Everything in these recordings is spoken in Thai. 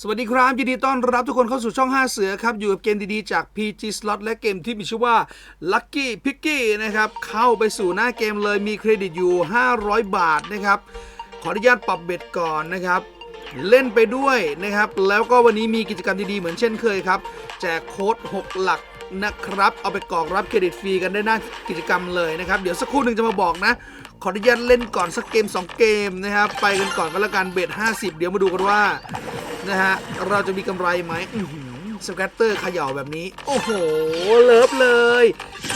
สวัสดีครับยินดีต้อนรับทุกคนเข้าสู่ช่อง 5 เสือครับ อยู่กับเกมดีๆ จาก PG Slot และเกมที่มีชื่อว่า Lucky Picky นะครับ เข้าไปสู่หน้าเกมเลยมีเครดิตอยู่ 500 บาทนะครับ ขออนุญาตปรับเบ็ดก่อนนะครับ เล่นไปด้วยนะครับ แล้วก็วันนี้มีกิจกรรมดีๆ เหมือนเช่นเคยครับ แจกโค้ด 6 หลักนะครับ เอาไปกรอกรับเครดิตฟรีกันได้หน้ากิจกรรมเลยนะครับ เดี๋ยวสักครู่หนึ่งจะมาบอกนะ ขออนุญาตเล่นก่อนสักเกม 2 เกมนะครับ ไปกันก่อนก็แล้วกันเบ็ด50 เดี๋ยวมาดูกันว่า นะฮะ เราจะมีกำไรไหมสแกตเตอร์เขย่าแบบนี้ โอ้โห เลิฟเลย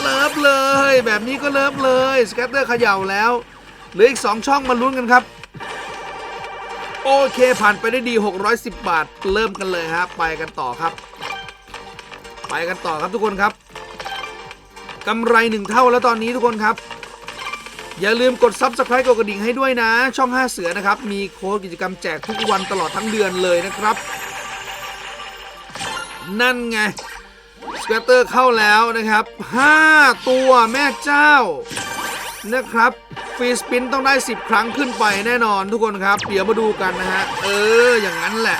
เลิฟเลย แบบนี้ก็เลิฟเลยสแกตเตอร์เขย่าแล้ว เหลืออีก 2 ช่องมาลุ้นกันครับ โอเคผ่านไปได้ดี 610 บาท เริ่มกันเลยฮะ ไปกันต่อครับ ไปกันต่อครับทุกคนครับกำไรหนึ่งเท่าแล้วตอนนี้ทุกคนครับ อย่าลืมกด Subscribe กดกระดิ่งให้ด้วยนะ ช่อง 5 เสือนะครับ มีโค้ดกิจกรรมแจกทุกวันตลอดทั้งเดือนเลยนะครับ นั่นไงสเกตเตอร์เข้าแล้วนะครับ 5 ตัวแม่เจ้านะครับฟรีสปินต้องได้ 10 ครั้งขึ้นไปแน่นอนทุกคนครับ เดี๋ยวมาดูกันนะฮะ เออ อย่างนั้นแหละ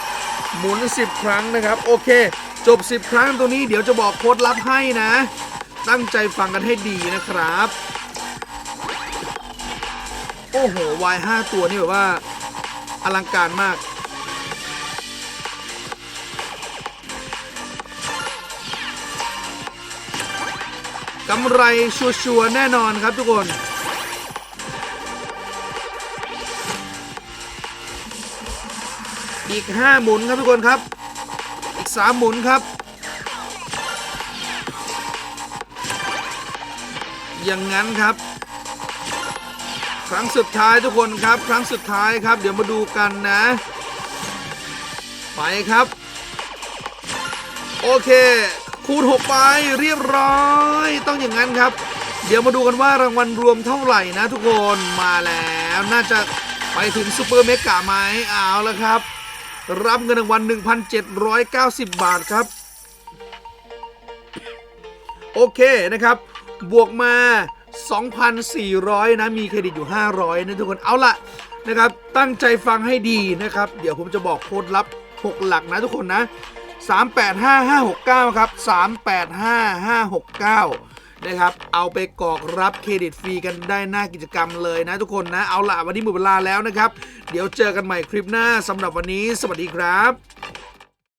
หมุน 10 ครั้งนะครับ โอเค จบ 10 ครั้งตรงนี้เดี๋ยวจะบอกโค้ดลับให้นะ ตั้งใจฟังกันให้ดีนะครับ โอ้โหวาย5ตัวนี่แบบว่าอลังการมากกำไรชัวร์แน่นอนครับทุกคนอีก 5 หมุนครับทุกคนครับ อีก 3 หมุนครับ อย่างนั้นครับ ครั้งสุดท้ายทุกคนครับ ครั้งสุดท้ายครับ เดี๋ยวมาดูกันนะ ไปครับ โอเค คูณ 6 ไปเรียบร้อย ต้องอย่างนั้นครับ เดี๋ยวมาดูกันว่ารางวัลรวมเท่าไหร่นะทุกคนมาแล้วน่าจะไปถึงซูเปอร์เมกะไหมเอาแล้วครับ รับเงินรางวัล 1,790 บาทครับ โอเคนะครับ บวกมา 2,400 นะ มีเครดิตอยู่ 500 นะทุกคน เอาละนะครับ ตั้งใจฟังให้ดีนะครับ เดี๋ยวผมจะบอกโค้ดลับ 6 หลักนะทุกคนนะ 385569 ครับ 385569 นะครับ เอาไปกรอกรับเครดิตฟรีกันได้หน้ากิจกรรมเลยนะทุกคนนะ เอาละวันนี้หมดเวลาแล้วนะครับ เดี๋ยวเจอกันใหม่คลิปหน้าสำหรับวันนี้ สวัสดีครับ